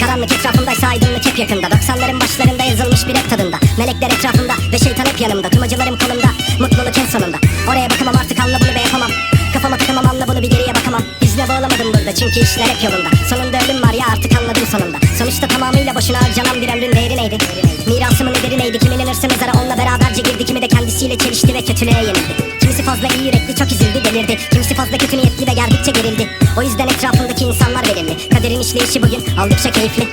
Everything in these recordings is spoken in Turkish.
Karanlık etrafımdaysa aydınlık hep yakında. 90'ların başlarında yazılmış bir rap tadında. Melekler etrafımda ve şeytan hep yanımda. Tüm acılarım kolumda mutluluk en sonunda. Oraya bakamam artık anla bunu ve yapamam. Kafama takamam anla bunu bir geriye bakamam. Hüzne bağlamadım burada çünkü işler hep yolunda. Sonunda ölüm var ya artık anladım sonunda. Sonuçta tamamıyla boşuna harcanan bir ömrün değeri neydi? Mirasımın ederi neydi? Kimin inirse mezara onunla beraberce girdi. Kimi de kendisiyle çelişti ve kötülüğe yenildi Kimisi fazla iyi yürekli çok üzüldü delirdi. Kimisi fazla kötü niyetli ve gerdikçe gerildi O yüzden etrafındaki insanlar belirli. Kaderin işleyişi bugün oldukça keyifli.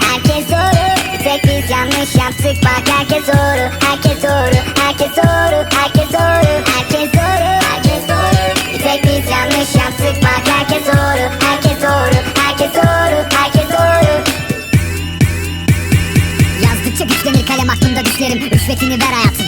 Herkes doğru Tek biz yanlış yaptık bak herkes doğru. Herkes doğru Herkes doğru Herkes doğru. Herkes doğru Herkes doğru. Tek biz yanlış yaptık bak herkes doğru. Herkes doğru Herkes doğru Herkes doğru. Yazdıkça güçlenir kalem aklımda düşlerim. Rüşvetini ver hayatım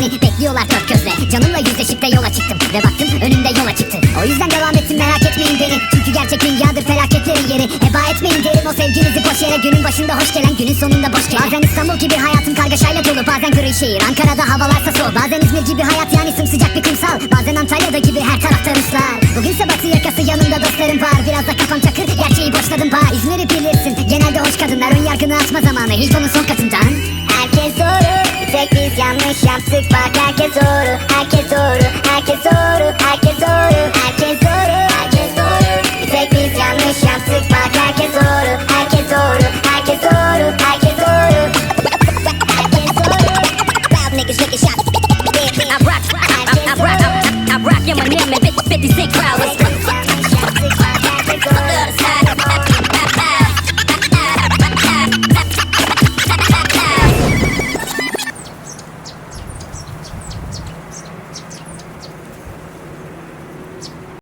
Düşmeni bekliyorlar dört gözle Canımla yüzleşip de yola çıktım Ve baktım önümde yola çıktı. O yüzden devam ettim merak etmeyin beni. Çünkü gerçek dünyadır felaketlerin yeri. Heba etmeyin derim o sevginizi boş yere. Günün başında hoş gelen günün sonunda boş gelen. Bazen İstanbul gibi hayatım kargaşayla dolu Bazen gri şehir. Ankara'da havalarsa soğuk Bazen İzmir gibi hayat yani sımsıcak bir kumsal. Bazen Antalya'da gibi her tarafta Ruslar Bugünse batı yakası yanımda dostlarım var. Biraz da kafam çakır gerçeği boşladım pa İzmir'i bilirsin genelde hoş kadınlar Ön yargını atma zamanı. Hilton'un son katından Herkes doğru Tek biz yanlış yaptık Name 56 growlers.